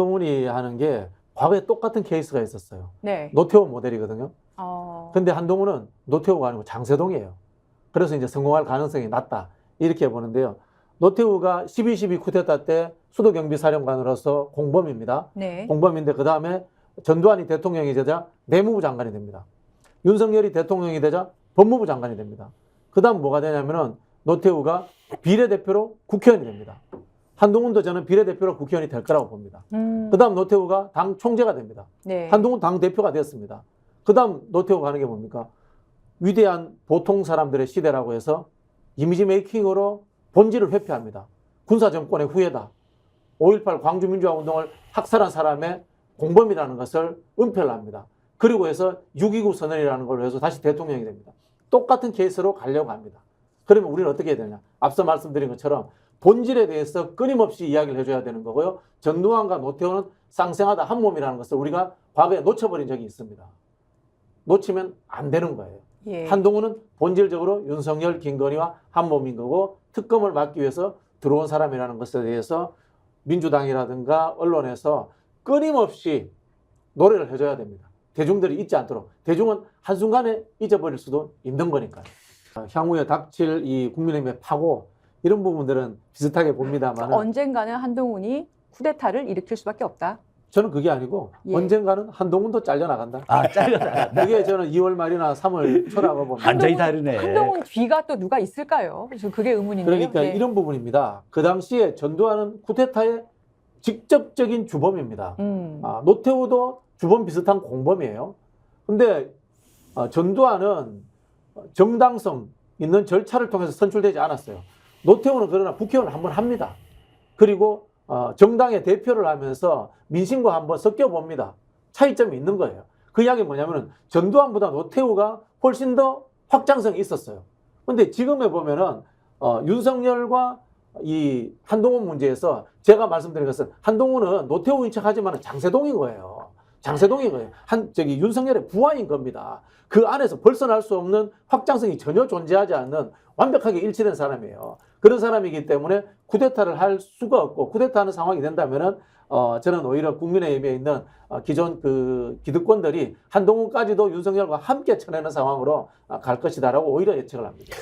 한동훈이 하는 게 과거에 똑같은 케이스가 있었어요. 네. 노태우 모델이거든요. 어. 근데 한동훈은 노태우가 아니고 장세동이에요. 그래서 이제 성공할 가능성이 낮다. 이렇게 보는데요. 노태우가 12.12 쿠데타 때 수도경비사령관으로서 공범입니다. 네. 공범인데 그 다음에 전두환이 대통령이 되자 내무부 장관이 됩니다. 윤석열이 대통령이 되자 법무부 장관이 됩니다. 그 다음 뭐가 되냐면은 노태우가 비례대표로 국회의원이 됩니다. 한동훈도 저는 비례대표로 국회의원이 될 거라고 봅니다. 음. 그 다음 노태우가 당 총재가 됩니다. 네. 한동훈 당 대표가 됐습니다. 그 다음 노태우가 하는 게 뭡니까? 위대한 보통 사람들의 시대라고 해서 이미지 메이킹으로 본질을 회피합니다. 군사 정권의 후예다. 5.18 광주민주화 운동을 학살한 사람의 공범이라는 것을 은폐를 합니다. 그리고 해서 6.29 선언이라는 걸로 해서 다시 대통령이 됩니다. 똑같은 케이스로 가려고 합니다. 그러면 우리는 어떻게 해야 되냐? 앞서 말씀드린 것처럼 본질에 대해서 끊임없이 이야기를 해줘야 되는 거고요. 전두환과 노태우는 쌍생하다 한 몸이라는 것을 우리가 과거에 놓쳐버린 적이 있습니다. 놓치면 안 되는 거예요. 예. 한동훈은 본질적으로 윤석열, 김건희와 한 몸인 거고 특검을 막기 위해서 들어온 사람이라는 것에 대해서 민주당이라든가 언론에서 끊임없이 노래를 해줘야 됩니다. 대중들이 잊지 않도록. 대중은 한순간에 잊어버릴 수도 있는 거니까요. 어, 향후에 닥칠 이 국민의힘의 파고 이런 부분들은 비슷하게 봅니다만 언젠가는 한동훈이 쿠데타를 일으킬 수밖에 없다. 저는 그게 아니고 예. 언젠가는 한동훈도 잘려나간다. 아, 잘렸다. 그게 저는 2월 말이나 3월 초라고 봅니다. 완전히 다르네. 한동훈 뒤가 또 누가 있을까요? 그래서 그게 의문인데요. 그러니까 네. 이런 부분입니다. 그 당시에 전두환은 쿠데타의 직접적인 주범입니다. 음. 아, 노태우도 주범 비슷한 공범이에요. 근데 어, 전두환은 정당성 있는 절차를 통해서 선출되지 않았어요. 노태우는 그러나 국회의원을 한번 합니다. 그리고 어, 정당의 대표를 하면서 민심과 한번 섞여 봅니다. 차이점이 있는 거예요. 그 이야기 뭐냐면은 전두환보다 노태우가 훨씬 더 확장성이 있었어요. 근데 지금에 보면은 어, 윤석열과 이 한동훈 문제에서 제가 말씀드린 것은 한동훈은 노태우인 척 하지만 장세동인 거예요. 장세동인 거예요. 한, 저기 윤석열의 부하인 겁니다. 그 안에서 벗어날 수 없는 확장성이 전혀 존재하지 않는 완벽하게 일치된 사람이에요. 그런 사람이기 때문에 쿠데타를 할 수가 없고 쿠데타하는 상황이 된다면은 어, 저는 오히려 국민의힘에 있는 어, 기존 그 기득권들이 한동훈까지도 윤석열과 함께 쳐내는 상황으로 아, 갈 것이다라고 오히려 예측을 합니다.